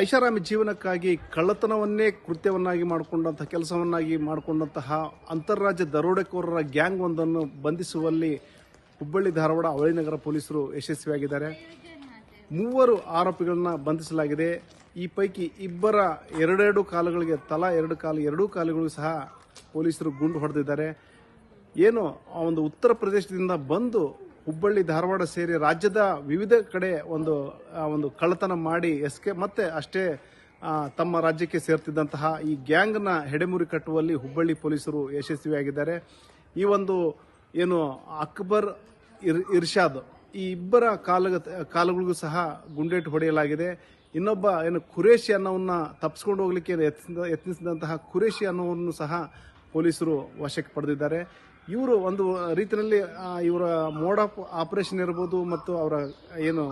ಐಷಾರಾಮಿ ಜೀವನಕ್ಕಾಗಿ ಕಳ್ಳತನವನ್ನೇ ಕೃತ್ಯವನ್ನಾಗಿ ಮಾಡಿಕೊಂಡಂತಹ ಕೆಲಸವನ್ನಾಗಿ ಮಾಡಿಕೊಂಡಂತಹ ಅಂತಾರಾಜ್ಯ ದರೋಡೆಕೋರರ ಗ್ಯಾಂಗ್ ಒಂದನ್ನು ಬಂಧಿಸುವಲ್ಲಿ ಹುಬ್ಬಳ್ಳಿ ಧಾರವಾಡ ಅವಳಿನಗರ ಪೊಲೀಸರು ಯಶಸ್ವಿಯಾಗಿದ್ದಾರೆ. ಮೂವರು ಆರೋಪಿಗಳನ್ನ ಬಂಧಿಸಲಾಗಿದೆ. ಈ ಪೈಕಿ ಇಬ್ಬರ ಎರಡೆರಡು ಕಾಲುಗಳಿಗೆ ತಲಾ ಎರಡು ಕಾಲು, ಎರಡೂ ಕಾಲುಗಳು ಸಹ ಪೊಲೀಸರು ಗುಂಡು ಹೊಡೆದಿದ್ದಾರೆ. ಏನು ಆ ಒಂದು ಉತ್ತರ ಪ್ರದೇಶದಿಂದ ಬಂದು ಹುಬ್ಬಳ್ಳಿ, ಧಾರವಾಡ ಸೇರಿ ರಾಜ್ಯದ ವಿವಿಧ ಕಡೆ ಒಂದು ಒಂದು ಕಳ್ಳತನ ಮಾಡಿ ಎಸ್ಕೆ, ಮತ್ತೆ ಅಷ್ಟೇ ತಮ್ಮ ರಾಜ್ಯಕ್ಕೆ ಸೇರ್ತಿದ್ದಂತಹ ಈ ಗ್ಯಾಂಗ್ನ ಹೆಡೆಮುರಿ ಕಟ್ಟುವಲ್ಲಿ ಹುಬ್ಬಳ್ಳಿ ಪೊಲೀಸರು ಯಶಸ್ವಿಯಾಗಿದ್ದಾರೆ. ಈ ಒಂದು, ಏನು, ಅಕ್ಬರ್ ಇರ್, ಇರ್ಷಾದ್ ಈ ಇಬ್ಬರ ಕಾಲ ಕಾಲುಗಳಿಗೂ ಸಹ ಗುಂಡೇಟು ಹೊಡೆಯಲಾಗಿದೆ. ಇನ್ನೊಬ್ಬ, ಏನು ಖುರೇಶಿ ಅನ್ನೋವನ್ನ ತಪ್ಪಿಸ್ಕೊಂಡು ಹೋಗ್ಲಿಕ್ಕೆ ಯತ್ನಿಸಿದ- ಯತ್ನಿಸಿದಂತಹ ಖುರೇಶಿ ಅನ್ನೋವನ್ನು ಸಹ ಪೊಲೀಸರು ವಶಕ್ಕೆ ಪಡೆದಿದ್ದಾರೆ. ಇವರು ಒಂದು ರೀತಿಯಲ್ಲಿ ಇವರ ಮೋಡ್ ಆಫ್ ಆಪರೇಷನ್ ಇರ್ಬೋದು ಮತ್ತು ಅವರ, ಏನು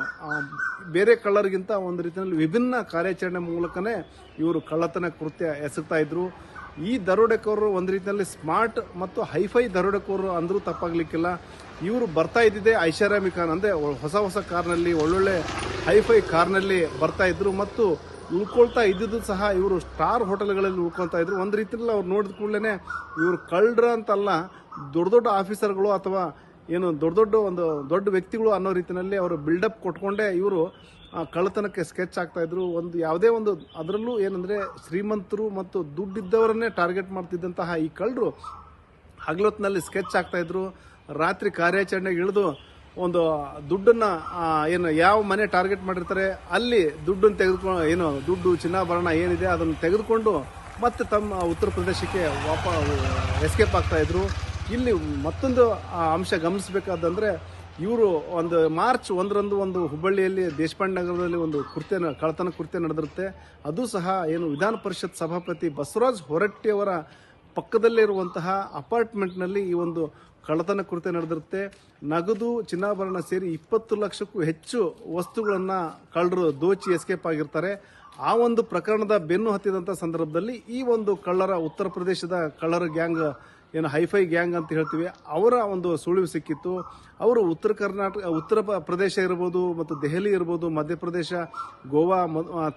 ಬೇರೆ ಕಳ್ಳರಿಗಿಂತ ಒಂದು ರೀತಿಯಲ್ಲಿ ವಿಭಿನ್ನ ಕಾರ್ಯಾಚರಣೆ ಮೂಲಕನೇ ಇವರು ಕಳ್ಳತನ ಕೃತ್ಯ ಎಸಗ್ತಾ ಇದ್ರು. ಈ ದರೋಡೆಕೋರರು ಒಂದು ರೀತಿಯಲ್ಲಿ ಸ್ಮಾರ್ಟ್ ಮತ್ತು ಹೈಫೈ ದರೋಡೆಕೋರರು ಅಂದರೂ ತಪ್ಪಾಗಲಿಕ್ಕಿಲ್ಲ. ಇವರು ಬರ್ತಾ ಇದ್ದಿದ್ದೆ ಐಷಾರಾಮಿ ಕಾರ್ ಅಂದರೆ ಹೊಸ ಹೊಸ ಕಾರ್ನಲ್ಲಿ, ಒಳ್ಳೊಳ್ಳೆ ಹೈಫೈ ಕಾರ್ನಲ್ಲಿ ಬರ್ತಾ ಇದ್ರು ಮತ್ತು ಉಳ್ಕೊಳ್ತಾ ಇದ್ದಿದ್ದು ಸಹ ಇವರು ಸ್ಟಾರ್ ಹೋಟೆಲ್ಗಳಲ್ಲಿ ಉಳ್ಕೊಳ್ತಾ ಇದ್ರು. ಒಂದು ರೀತಿಯಲ್ಲಿ ಅವ್ರು ನೋಡಿದ ಕೂಡಲೇ ಇವರು ಕಳ್ಳರ ಅಂತಲ್ಲ ದೊಡ್ಡ ದೊಡ್ಡ ಆಫೀಸರ್ಗಳು ಅಥವಾ ಏನು ದೊಡ್ಡ ದೊಡ್ಡ ಒಂದು ದೊಡ್ಡ ವ್ಯಕ್ತಿಗಳು ಅನ್ನೋ ರೀತಿಯಲ್ಲಿ ಅವರು ಬಿಲ್ಡಪ್ ಕೊಟ್ಕೊಂಡೇ ಇವರು ಕಳ್ಳತನಕ್ಕೆ ಸ್ಕೆಚ್ ಆಗ್ತಾ ಇದ್ರು. ಒಂದು ಯಾವುದೇ ಒಂದು ಅದರಲ್ಲೂ ಏನಂದರೆ ಶ್ರೀಮಂತರು ಮತ್ತು ದುಡ್ಡಿದ್ದವರನ್ನೇ ಟಾರ್ಗೆಟ್ ಮಾಡ್ತಿದ್ದಂತಹ ಈ ಕಳ್ಳರು ಹಗಲೊತ್ತಿನಲ್ಲಿ ಸ್ಕೆಚ್ ಆಗ್ತಾಯಿದ್ರು ರಾತ್ರಿ ಕಾರ್ಯಾಚರಣೆಗೆ ಇಳಿದು ಒಂದು ದುಡ್ಡನ್ನ ಏನು, ಯಾವ ಮನೆ ಟಾರ್ಗೆಟ್ ಮಾಡಿರ್ತಾರೆ, ಅಲ್ಲಿ ದುಡ್ಡನ್ನು ತೆಗೆದುಕೊಂಡು ಏನು, ದುಡ್ಡು ಚಿನ್ನಾಭರಣ ಏನಿದೆ ಅದನ್ನು ತೆಗೆದುಕೊಂಡು ಮತ್ತೆ ತಮ್ಮ ಉತ್ತರ ಪ್ರದೇಶಕ್ಕೆ ವಾಪ ಎಸ್ಕೇಪ್ ಆಗ್ತಾ ಇದ್ರು. ಇಲ್ಲಿ ಮತ್ತೊಂದು ಅಂಶ ಗಮನಿಸಬೇಕಾದಂದ್ರೆ, ಇವರು ಒಂದು ಮಾರ್ಚ್ ಒಂದರಂದು ಒಂದು ಹುಬ್ಬಳ್ಳಿಯಲ್ಲಿ ದೇಶಪಾಂಡೆ ನಗರದಲ್ಲಿ ಒಂದು ಕೃತ್ಯ ಕಳತನ ಕೃತ್ಯ ನಡೆದಿರುತ್ತೆ. ಅದು ಸಹ ಏನು ವಿಧಾನ ಪರಿಷತ್ ಸಭಾಪತಿ ಬಸವರಾಜ್ ಹೊರಟ್ಟಿಯವರ ಪಕ್ಕದಲ್ಲೇ ಇರುವಂತಹ ಅಪಾರ್ಟ್ಮೆಂಟ್ನಲ್ಲಿ ಈ ಒಂದು ಕಳ್ಳತನ ಕೃತ್ಯ ನಡೆದಿರುತ್ತೆ. ನಗದು ಚಿನ್ನಾಭರಣ ಸೇರಿ ಇಪ್ಪತ್ತು ಲಕ್ಷಕ್ಕೂ ಹೆಚ್ಚು ವಸ್ತುಗಳನ್ನು ಕಳ್ಳರು ದೋಚಿ ಎಸ್ಕೇಪ್ ಆಗಿರ್ತಾರೆ. ಆ ಒಂದು ಪ್ರಕರಣದ ಬೆನ್ನು ಹತ್ತಿದಂಥ ಸಂದರ್ಭದಲ್ಲಿ ಈ ಒಂದು ಕಳ್ಳರ ಉತ್ತರ ಪ್ರದೇಶದ ಕಳ್ಳರ ಗ್ಯಾಂಗ್ ಏನು ಹೈಫೈ ಗ್ಯಾಂಗ್ ಅಂತ ಹೇಳ್ತೀವಿ, ಅವರ ಒಂದು ಸುಳಿವು ಸಿಕ್ಕಿತ್ತು. ಅವರು ಉತ್ತರ ಕರ್ನಾಟಕ, ಉತ್ತರ ಪ್ರದೇಶ ಇರ್ಬೋದು, ಮತ್ತು ದೆಹಲಿ ಇರ್ಬೋದು, ಮಧ್ಯಪ್ರದೇಶ, ಗೋವಾ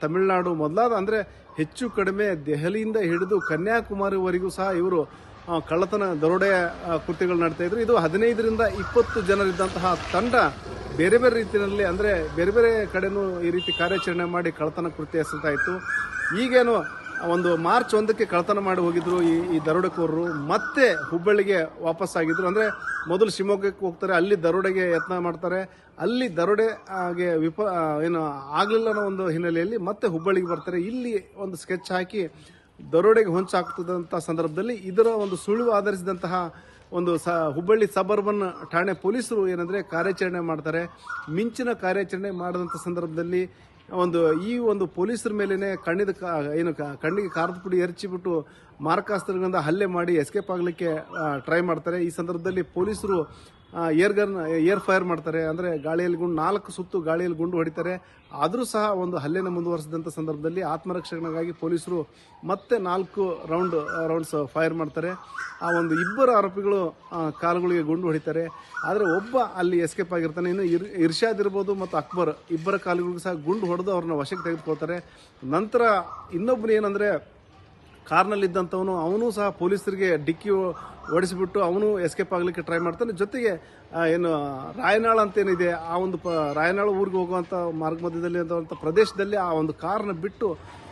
ತಮಿಳುನಾಡು ಮೊದಲಾದ ಅಂದರೆ ಹೆಚ್ಚು ಕಡಿಮೆ ದೆಹಲಿಯಿಂದ ಹಿಡಿದು ಕನ್ಯಾಕುಮಾರಿವರೆಗೂ ಸಹ ಇವರು ಕಳ್ಳತನ ದರೋಡೆ ಕೃತ್ಯಗಳು ನಡೆತಾ ಇದ್ರು. ಇದು ಹದಿನೈದರಿಂದ ಇಪ್ಪತ್ತು ಜನರಿದ್ದಂತಹ ತಂಡ ಬೇರೆ ಬೇರೆ ರೀತಿಯಲ್ಲಿ ಅಂದರೆ ಬೇರೆ ಬೇರೆ ಕಡೆನೂ ಈ ರೀತಿ ಕಾರ್ಯಾಚರಣೆ ಮಾಡಿ ಕಳ್ಳತನ ಕೃತ್ಯ ಎಸಗ್ತಾ ಇತ್ತು. ಈಗೇನು ಒಂದು ಮಾರ್ಚ್ ಒಂದಕ್ಕೆ ಕಳ್ತನ ಮಾಡಿ ಹೋಗಿದ್ರು ಈ ಈ ದರೋಡೆಕೋರರು. ಮತ್ತೆ ಹುಬ್ಬಳ್ಳಿಗೆ ವಾಪಸ್ ಆಗಿದ್ರು. ಅಂದ್ರೆ ಮೊದಲು ಶಿವಮೊಗ್ಗಕ್ಕೆ ಹೋಗ್ತಾರೆ, ಅಲ್ಲಿ ದರೋಡೆಗೆ ಯತ್ನ ಮಾಡ್ತಾರೆ. ಅಲ್ಲಿ ದರೋಡೆ ಆಗೆ ವಿಪ ಏನು ಆಗ್ಲಿಲ್ಲ ಅನ್ನೋ ಒಂದು ಹಿನ್ನೆಲೆಯಲ್ಲಿ ಮತ್ತೆ ಹುಬ್ಬಳ್ಳಿಗೆ ಬರ್ತಾರೆ. ಇಲ್ಲಿ ಒಂದು ಸ್ಕೆಚ್ ಹಾಕಿ ದರೋಡೆಗೆ ಹೊಂಚಾಗ್ತದಂಥ ಸಂದರ್ಭದಲ್ಲಿ ಇದರ ಒಂದು ಸುಳಿವು ಆಧರಿಸಿದಂತಹ ಒಂದು ಸ, ಹುಬ್ಬಳ್ಳಿ ಸಬರ್ಬನ್ ಠಾಣೆ ಪೊಲೀಸರು ಏನಂದ್ರೆ ಕಾರ್ಯಾಚರಣೆ ಮಾಡ್ತಾರೆ. ಮಿಂಚಿನ ಕಾರ್ಯಾಚರಣೆ ಮಾಡಿದಂಥ ಸಂದರ್ಭದಲ್ಲಿ ಒಂದು ಈ ಒಂದು ಪೊಲೀಸರ ಮೇಲೇನೆ ಕಣ್ಣಿದ ಏನು ಕಣ್ಣಿಗೆ ಖಾರದ ಪುಡಿ ಎರಚಿಬಿಟ್ಟು ಮಾರಕಾಸ್ತ್ರಗಳಿಂದ ಹಲ್ಲೆ ಮಾಡಿ ಎಸ್ಕೇಪ್ ಆಗಲಿಕ್ಕೆ ಟ್ರೈ ಮಾಡ್ತಾರೆ. ಈ ಸಂದರ್ಭದಲ್ಲಿ ಪೊಲೀಸರು ಏರ್ ಗನ್, ಏರ್ ಫೈರ್ ಮಾಡ್ತಾರೆ. ಅಂದ್ರೆ ಗಾಳಿಯಲ್ಲಿ ಗುಂಡು, ನಾಲ್ಕು ಸುತ್ತು ಗಾಳಿಯಲ್ಲಿ ಗುಂಡು ಹೊಡಿತಾರೆ. ಆದರೂ ಸಹ ಒಂದು ಹಲ್ಲೆನ ಮುಂದುವರೆಸಿದಂಥ ಸಂದರ್ಭದಲ್ಲಿ ಆತ್ಮರಕ್ಷಣೆಗಾಗಿ ಪೊಲೀಸರು ಮತ್ತೆ ನಾಲ್ಕು ರೌಂಡ್, ರೌಂಡ್ಸ್ ಫೈರ್ ಮಾಡ್ತಾರೆ. ಆ ಒಂದು ಇಬ್ಬರು ಆರೋಪಿಗಳು ಕಾಲುಗಳಿಗೆ ಗುಂಡು ಹೊಡಿತಾರೆ. ಆದರೆ ಒಬ್ಬ ಅಲ್ಲಿ ಎಸ್ಕೇಪ್ ಆಗಿರ್ತಾನೆ. ಇನ್ನು ಇರ್, ಇರ್ಷಾದ್ ಇರ್ಬೋದು ಮತ್ತು ಅಕ್ಬರ್, ಇಬ್ಬರ ಕಾಲುಗಳಿಗೂ ಸಹ ಗುಂಡು ಹೊಡೆದು ಅವ್ರನ್ನ ವಶಕ್ಕೆ ತೆಗೆದುಕೊಳ್ತಾರೆ. ನಂತರ ಇನ್ನೊಬ್ಬರು ಏನಂದ್ರೆ ಕಾರ್ನಲ್ಲಿದ್ದಂಥವನು, ಅವನು ಸಹ ಪೊಲೀಸರಿಗೆ ಡಿಕ್ಕಿ ಓಡಿಸಿಬಿಟ್ಟು ಅವನು ಎಸ್ಕೇಪ್ ಆಗಲಿಕ್ಕೆ ಟ್ರೈ ಮಾಡ್ತಾನೆ. ಜೊತೆಗೆ ಏನು, ರಾಯನಾಳ ಅಂತೇನಿದೆ, ಆ ಒಂದು ಪ, ರಾಯನಾಳು ಊರಿಗೆ ಹೋಗುವಂಥ ಮಾರ್ಗ ಮಧ್ಯದಲ್ಲಿ ಅಂತ ಪ್ರದೇಶದಲ್ಲಿ ಆ ಒಂದು ಕಾರ್ನ ಬಿಟ್ಟು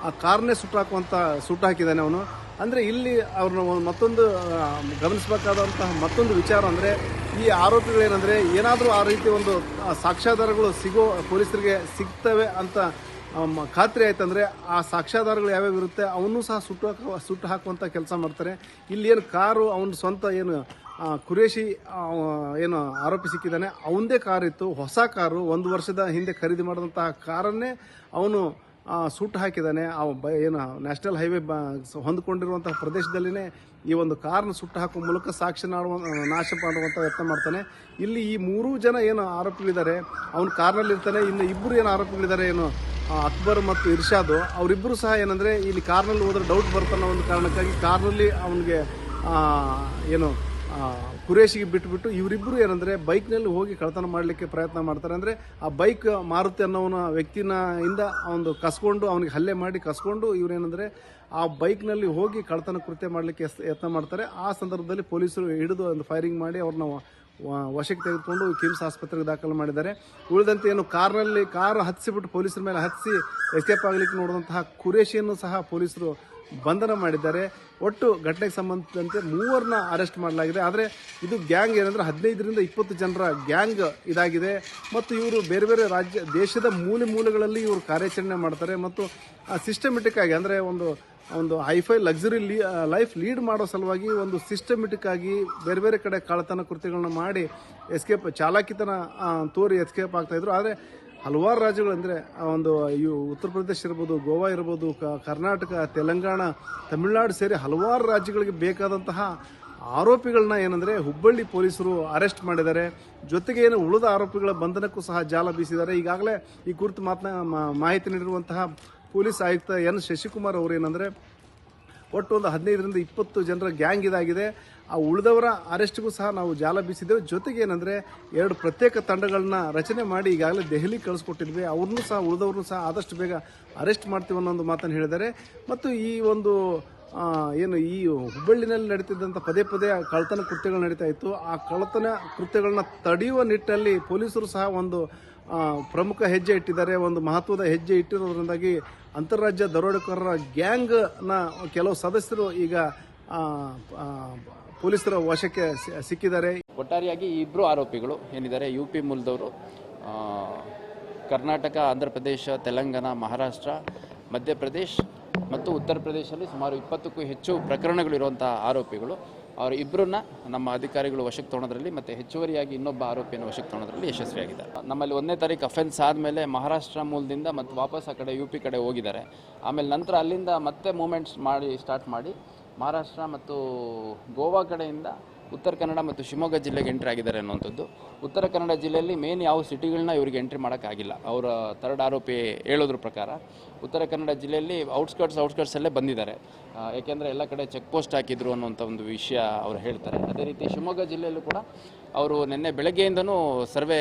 ಆ ಕಾರ್ನೇ ಸುಟ್ಟಾಕುವಂಥ ಸುಟ್ಟು ಹಾಕಿದ್ದಾನೆ ಅವನು. ಅಂದರೆ ಇಲ್ಲಿ ಅವ್ರನ್ನ ಮತ್ತೊಂದು ಗಮನಿಸಬೇಕಾದಂತಹ ಮತ್ತೊಂದು ವಿಚಾರ ಅಂದರೆ, ಈ ಆರೋಪಿಗಳೇನೆಂದರೆ, ಏನಾದರೂ ಆ ರೀತಿ ಒಂದು ಸಾಕ್ಷ್ಯಾಧಾರಗಳು ಸಿಗೋ, ಪೊಲೀಸರಿಗೆ ಸಿಗ್ತವೆ ಅಂತ ಖಾತ್ರಿ ಆಯ್ತಂದ್ರೆ ಆ ಸಾಕ್ಷ್ಯಾಧಾರಗಳು ಯಾವ್ಯಾವ ಇರುತ್ತೆ ಅವನ್ನೂ ಸಹ ಸುಟ್ಟು ಹಾಕುವ ಸುಟ್ಟು ಹಾಕುವಂತ ಕೆಲಸ ಮಾಡ್ತಾರೆ. ಇಲ್ಲಿ ಏನು ಕಾರು ಅವನ ಸ್ವಂತ ಏನು ಕುರೇಶಿ ಏನು ಆರೋಪಿ ಸಿಕ್ಕಿದ್ದಾನೆ ಅವನದೇ ಕಾರ್ ಇತ್ತು, ಹೊಸ ಕಾರು, ಒಂದು ವರ್ಷದ ಹಿಂದೆ ಖರೀದಿ ಮಾಡಿದಂತಹ ಕಾರನ್ನೇ ಅವನು ಸುಟ್ಟು ಹಾಕಿದ್ದಾನೆ. ಆ ಬ, ಏನು, ನ್ಯಾಷನಲ್ ಹೈವೇ ಬ, ಹೊಂದಿಕೊಂಡಿರುವಂತಹ ಪ್ರದೇಶದಲ್ಲಿನೇ ಈ ಒಂದು ಕಾರನ್ನು ಸುಟ್ಟು ಹಾಕುವ ಮೂಲಕ ಸಾಕ್ಷಿ ನಾಡುವ, ನಾಶ ಮಾಡುವಂಥ ಯತ್ನ ಮಾಡ್ತಾನೆ. ಇಲ್ಲಿ ಈ ಮೂರು ಜನ ಏನು ಆರೋಪಿಗಳಿದ್ದಾರೆ, ಅವನು ಕಾರ್ನಲ್ಲಿರ್ತಾನೆ, ಇನ್ನು ಇಬ್ಬರು ಏನು ಆರೋಪಿಗಳಿದ್ದಾರೆ, ಏನು ಅಕ್ಬರ್ ಮತ್ತು ಇರ್ಷಾದ್ ಅವರಿಬ್ಬರು ಸಹ ಏನಂದ್ರೆ ಇಲ್ಲಿ ಕಾರ್ನಲ್ಲಿ ಹೋದ್ರೆ ಡೌಟ್ ಬರ್ತನ್ನೋ ಒಂದು ಕಾರಣಕ್ಕಾಗಿ ಕಾರ್ನಲ್ಲಿ ಅವನಿಗೆ ಏನು ಕುರೇಶಿಗೆ ಬಿಟ್ಬಿಟ್ಟು ಇವರಿಬ್ಬರು ಏನಂದ್ರೆ ಬೈಕ್ನಲ್ಲಿ ಹೋಗಿ ಕಳತನ ಮಾಡಲಿಕ್ಕೆ ಪ್ರಯತ್ನ ಮಾಡ್ತಾರೆ. ಅಂದರೆ ಆ ಬೈಕ್ ಮಾರುತಿ ಅನ್ನೋವನ ವ್ಯಕ್ತಿನ ಇಂದ ಒಂದು ಕಸ್ಕೊಂಡು, ಅವನಿಗೆ ಹಲ್ಲೆ ಮಾಡಿ ಕಸ್ಕೊಂಡು ಇವರೇನೆಂದರೆ ಆ ಬೈಕ್ನಲ್ಲಿ ಹೋಗಿ ಕಳತನ ಕೃತ್ಯ ಮಾಡಲಿಕ್ಕೆ ಯತ್ನ ಮಾಡ್ತಾರೆ. ಆ ಸಂದರ್ಭದಲ್ಲಿ ಪೊಲೀಸರು ಹಿಡಿದು ಒಂದು ಫೈರಿಂಗ್ ಮಾಡಿ ಅವ್ರನ್ನ ವಶಕ್ಕೆ ತೆಗೆದುಕೊಂಡು ಕಿಮ್ಸ್ ಆಸ್ಪತ್ರೆಗೆ ದಾಖಲು ಮಾಡಿದ್ದಾರೆ. ಉಳಿದಂತೆ ಏನು ಕಾರ್ನಲ್ಲಿ ಕಾರ್ ಹತ್ತಿಸಿಬಿಟ್ಟು ಪೊಲೀಸರ ಮೇಲೆ ಹತ್ತಿಸಿ ಎಸ್ಕೇಪ್ ಆಗಲಿಕ್ಕೆ ನೋಡಿದಂತಹ ಕುರೇಶಿಯನ್ನು ಸಹ ಪೊಲೀಸರು ಬಂಧನ ಮಾಡಿದ್ದಾರೆ. ಒಟ್ಟು ಘಟನೆಗೆ ಸಂಬಂಧಿಸಿದಂತೆ ಮೂವರನ್ನ ಅರೆಸ್ಟ್ ಮಾಡಲಾಗಿದೆ. ಆದರೆ ಇದು ಗ್ಯಾಂಗ್ ಏನಂದ್ರೆ ಹದಿನೈದರಿಂದ ಇಪ್ಪತ್ತು ಜನರ ಗ್ಯಾಂಗ್ ಇದಾಗಿದೆ. ಮತ್ತು ಇವರು ಬೇರೆ ಬೇರೆ ರಾಜ್ಯ, ದೇಶದ ಮೂಲೆ ಮೂಲೆಗಳಲ್ಲಿ ಇವರು ಕಾರ್ಯಾಚರಣೆ ಮಾಡ್ತಾರೆ. ಮತ್ತು ಸಿಸ್ಟಮೆಟಿಕ್ ಆಗಿ ಅಂದರೆ ಒಂದು ಒಂದು ಹೈಫೈ ಲಕ್ಸುರಿ ಲೀ ಲೈಫ್ ಲೀಡ್ ಮಾಡೋ ಸಲುವಾಗಿ ಒಂದು ಸಿಸ್ಟಮೆಟಿಕ್ ಆಗಿ ಬೇರೆ ಬೇರೆ ಕಡೆ ಕಳ್ಳತನ ಕೃತ್ಯಗಳನ್ನ ಮಾಡಿ ಎಸ್ಕೇಪ್ ಚಾಲಾಕಿತನ ತೋರಿ ಎಸ್ಕೇಪ್ ಆಗ್ತಾ ಇದ್ರು. ಆದರೆ ಹಲವಾರು ರಾಜ್ಯಗಳು ಆ ಒಂದು, ಇವು ಉತ್ತರ ಪ್ರದೇಶ ಇರ್ಬೋದು, ಗೋವಾ ಇರ್ಬೋದು ಕರ್ನಾಟಕ, ತೆಲಂಗಾಣ, ತಮಿಳುನಾಡು ಸೇರಿ ಹಲವಾರು ರಾಜ್ಯಗಳಿಗೆ ಬೇಕಾದಂತಹ ಆರೋಪಿಗಳನ್ನ ಏನಂದರೆ, ಹುಬ್ಬಳ್ಳಿ ಪೊಲೀಸರು ಅರೆಸ್ಟ್ ಮಾಡಿದ್ದಾರೆ. ಜೊತೆಗೆ ಏನು ಉಳಿದ ಆರೋಪಿಗಳ ಬಂಧನಕ್ಕೂ ಸಹ ಜಾಲ ಬೀಸಿದ್ದಾರೆ. ಈಗಾಗಲೇ ಈ ಕುರಿತು ಮಾತನಾ ಮಾಹಿತಿ ನೀಡಿರುವಂತಹ ಪೊಲೀಸ್ ಆಯುಕ್ತ ಎನ್. ಶಶಿಕುಮಾರ್ ಅವರು ಏನಂದರೆ, ಒಟ್ಟು ಒಂದು ಹದಿನೈದರಿಂದ ಇಪ್ಪತ್ತು ಜನರ ಗ್ಯಾಂಗ್ ಇದಾಗಿದೆ. ಆ ಉಳಿದವರ ಅರೆಸ್ಟ್ಗೂ ಸಹ ನಾವು ಜಾಲ ಬೀಸಿದ್ದೇವೆ. ಜೊತೆಗೆ ಏನಂದರೆ, ಎರಡು ಪ್ರತ್ಯೇಕ ತಂಡಗಳನ್ನ ರಚನೆ ಮಾಡಿ ಈಗಾಗಲೇ ದೆಹಲಿ ಕಳಿಸ್ಕೊಟ್ಟಿದ್ವಿ. ಅವ್ರನ್ನೂ ಸಹ, ಉಳಿದವ್ರನ್ನೂ ಸಹ ಆದಷ್ಟು ಬೇಗ ಅರೆಸ್ಟ್ ಮಾಡ್ತೀವಿ ಅನ್ನೋ ಒಂದು ಮಾತನ್ನು ಹೇಳಿದ್ದಾರೆ. ಮತ್ತು ಈ ಒಂದು ಏನು ಈ ಹುಬ್ಬಳ್ಳಿನಲ್ಲಿ ನಡೀತಿದ್ದಂಥ ಪದೇ ಪದೇ ಕಳ್ಳತನ ಕೃತ್ಯಗಳು ನಡೀತಾ ಇತ್ತು. ಆ ಕಳ್ಳತನ ಕೃತ್ಯಗಳನ್ನ ತಡೆಯುವ ನಿಟ್ಟಿನಲ್ಲಿ ಪೊಲೀಸರು ಸಹ ಒಂದು ಪ್ರಮುಖ ಹೆಜ್ಜೆ ಇಟ್ಟಿದ್ದಾರೆ. ಒಂದು ಮಹತ್ವದ ಹೆಜ್ಜೆ ಇಟ್ಟಿರೋದ್ರಿಂದಾಗಿ ಅಂತಾರಾಜ್ಯ ದರೋಡೆಕೋರರ ಗ್ಯಾಂಗ್ನ ಕೆಲವು ಸದಸ್ಯರು ಈಗ ಪೊಲೀಸರ ವಶಕ್ಕೆ ಸಿಕ್ಕಿದ್ದಾರೆ. ಒಟ್ಟಾರೆಯಾಗಿ ಇಬ್ಬರು ಆರೋಪಿಗಳು ಏನಿದ್ದಾರೆ, ಯು ಪಿ ಮೂಲದವರು ಕರ್ನಾಟಕ, ಆಂಧ್ರ ಪ್ರದೇಶ, ತೆಲಂಗಾಣ, ಮಹಾರಾಷ್ಟ್ರ, ಮಧ್ಯಪ್ರದೇಶ ಮತ್ತು ಉತ್ತರ ಪ್ರದೇಶದಲ್ಲಿ ಸುಮಾರು ಇಪ್ಪತ್ತಕ್ಕೂ ಹೆಚ್ಚು ಪ್ರಕರಣಗಳಿರುವಂಥ ಆರೋಪಿಗಳು. ಅವರ ಇಬ್ಬರನ್ನ ನಮ್ಮ ಅಧಿಕಾರಿಗಳು ವಶಕ್ಕೆ ತೊಗೊಳೋದ್ರಲ್ಲಿ ಮತ್ತು ಹೆಚ್ಚುವರಿಯಾಗಿ ಇನ್ನೊಬ್ಬ ಆರೋಪಿಯನ್ನು ವಶಕ್ಕೆ ತೊಗೊಳೋದ್ರಲ್ಲಿ ಯಶಸ್ವಿಯಾಗಿದ್ದಾರೆ. ನಮ್ಮಲ್ಲಿ ಒಂದನೇ ತಾರೀಕು ಅಫೆನ್ಸ್ ಆದಮೇಲೆ ಮಹಾರಾಷ್ಟ್ರ ಮೂಲದಿಂದ ಮತ್ತು ವಾಪಸ್ ಆ ಕಡೆ ಯು ಪಿ ಕಡೆ ಹೋಗಿದ್ದಾರೆ. ಆಮೇಲೆ ನಂತರ ಅಲ್ಲಿಂದ ಮತ್ತೆ ಮೂಮೆಂಟ್ಸ್ ಮಾಡಿ ಸ್ಟಾರ್ಟ್ ಮಾಡಿ ಮಹಾರಾಷ್ಟ್ರ ಮತ್ತು ಗೋವಾ ಕಡೆಯಿಂದ ಉತ್ತರ ಕನ್ನಡ ಮತ್ತು ಶಿವಮೊಗ್ಗ ಜಿಲ್ಲೆಗೆ ಎಂಟ್ರಿ ಆಗಿದ್ದಾರೆ ಅನ್ನುವಂಥದ್ದು. ಉತ್ತರ ಕನ್ನಡ ಜಿಲ್ಲೆಯಲ್ಲಿ ಮೇನ್ ಯಾವ ಸಿಟಿಗಳನ್ನ ಇವರಿಗೆ ಎಂಟ್ರಿ ಮಾಡೋಕ್ಕಾಗಿಲ್ಲ. ಅವರ ಥರ್ಡ್ ಆರೋಪಿ ಹೇಳೋದ್ರ ಪ್ರಕಾರ ಉತ್ತರ ಕನ್ನಡ ಜಿಲ್ಲೆಯಲ್ಲಿ ಔಟ್ಸ್ಕರ್ಟ್ಸ್ ಔಟ್ಸ್ಕರ್ಟ್ಸಲ್ಲೇ ಬಂದಿದ್ದಾರೆ. ಏಕೆಂದರೆ ಎಲ್ಲ ಕಡೆ ಚೆಕ್ ಪೋಸ್ಟ್ ಹಾಕಿದ್ರು ಅನ್ನುವಂಥ ಒಂದು ವಿಷಯ ಅವರು ಹೇಳ್ತಾರೆ. ಅದೇ ರೀತಿ ಶಿವಮೊಗ್ಗ ಜಿಲ್ಲೆಯಲ್ಲೂ ಕೂಡ ಅವರು ನಿನ್ನೆ ಬೆಳಗ್ಗೆಯಿಂದನೂ ಸರ್ವೆ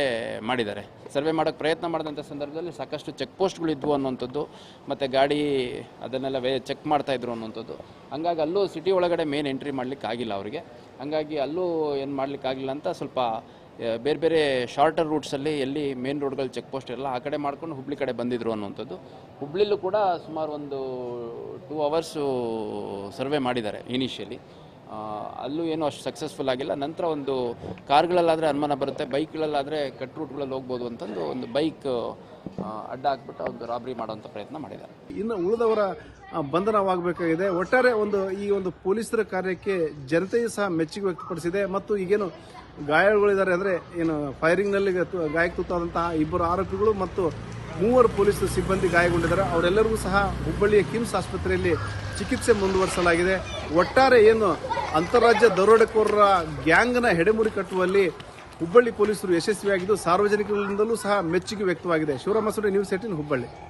ಮಾಡಿದ್ದಾರೆ. ಸರ್ವೆ ಮಾಡೋಕ್ಕೆ ಪ್ರಯತ್ನ ಮಾಡಿದಂಥ ಸಂದರ್ಭದಲ್ಲಿ ಸಾಕಷ್ಟು ಚೆಕ್ ಪೋಸ್ಟ್ಗಳಿದ್ವು ಅನ್ನುವಂಥದ್ದು, ಮತ್ತು ಗಾಡಿ ಅದನ್ನೆಲ್ಲ ವೇ ಚೆಕ್ ಮಾಡ್ತಾಯಿದ್ರು ಅನ್ನೋಂಥದ್ದು ಹಂಗಾಗಿ ಅಲ್ಲೂ ಸಿಟಿ ಒಳಗಡೆ ಮೇನ್ ಎಂಟ್ರಿ ಮಾಡಲಿಕ್ಕೆ ಆಗಿಲ್ಲ ಅವರಿಗೆ. ಹಂಗಾಗಿ ಅಲ್ಲೂ ಏನು ಮಾಡ್ಲಿಕ್ಕೆ ಆಗಿಲ್ಲ ಅಂತ ಸ್ವಲ್ಪ ಬೇರೆ ಬೇರೆ ಶಾರ್ಟರ್ ರೂಟ್ಸಲ್ಲಿ ಎಲ್ಲಿ ಮೇನ್ ರೋಡ್ಗಳು ಚೆಕ್ ಪೋಸ್ಟ್ ಇರಲ್ಲ, ಆ ಕಡೆ ಮಾಡ್ಕೊಂಡು ಹುಬ್ಳಿ ಕಡೆ ಬಂದಿದ್ರು ಅನ್ನುವಂಥದ್ದು. ಹುಬ್ಳಿಲೂ ಕೂಡ ಸುಮಾರು ಒಂದು ಟೂ ಅವರ್ಸು ಸರ್ವೆ ಮಾಡಿದ್ದಾರೆ ಇನಿಷಿಯಲಿ ಅಲ್ಲೂ ಏನೂ ಅಷ್ಟು ಸಕ್ಸಸ್ಫುಲ್ ಆಗಿಲ್ಲ. ನಂತರ ಒಂದು ಕಾರ್ಗಳಲ್ಲಾದರೆ ಅನುಮಾನ ಬರುತ್ತೆ. ಬೈಕ್ಗಳಲ್ಲಾದರೆ ಕಟ್ ರೂಟ್ಗಳಲ್ಲಿ ಹೋಗ್ಬೋದು ಅಂತಂದು ಒಂದು ಬೈಕ್ ಅಡ್ಡ ಹಾಕ್ಬಿಟ್ಟು ಒಂದು ರಾಬರಿ ಮಾಡೋಂಥ ಪ್ರಯತ್ನ ಮಾಡಿದ್ದಾರೆ. ಇನ್ನು ಉಳಿದವರ ಬಂಧನವಾಗಬೇಕಾಗಿದೆ. ಒಟ್ಟಾರೆ ಒಂದು, ಈ ಒಂದು ಪೊಲೀಸರ ಕಾರ್ಯಕ್ಕೆ ಜನತೆಯು ಸಹ ಮೆಚ್ಚುಗೆ ವ್ಯಕ್ತಪಡಿಸಿದೆ. ಮತ್ತು ಈಗೇನು ಗಾಯಗಳಿದ್ದಾರೆ ಅಂದರೆ ಏನು ಫೈರಿಂಗ್ನಲ್ಲಿ ಗಾಯಕ್ಕೆ ತುತ್ತಾದಂತಹ ಇಬ್ಬರು ಆರೋಪಿಗಳು ಮತ್ತು ಮೂವರು ಪೊಲೀಸ್ ಸಿಬ್ಬಂದಿ ಗಾಯಗೊಂಡಿದ್ದಾರೆ. ಅವರೆಲ್ಲರಿಗೂ ಸಹ ಹುಬ್ಬಳ್ಳಿಯ ಕಿಮ್ಸ್ ಆಸ್ಪತ್ರೆಯಲ್ಲಿ ಚಿಕಿತ್ಸೆ ಮುಂದುವರಿಸಲಾಗಿದೆ. ಒಟ್ಟಾರೆ ಏನು ಅಂತಾರಾಜ್ಯ ದರೋಡೆಕೋರರ ಗ್ಯಾಂಗ್ನ ಹೆಡೆಮುರಿ ಕಟ್ಟುವಲ್ಲಿ ಹುಬ್ಬಳ್ಳಿ ಪೊಲೀಸರು ಯಶಸ್ವಿಯಾಗಿದ್ದು, ಸಾರ್ವಜನಿಕರಿಂದಲೂ ಸಹ ಮೆಚ್ಚುಗೆ ವ್ಯಕ್ತವಾಗಿದೆ. Shivarama Sude news eighteen Hubballi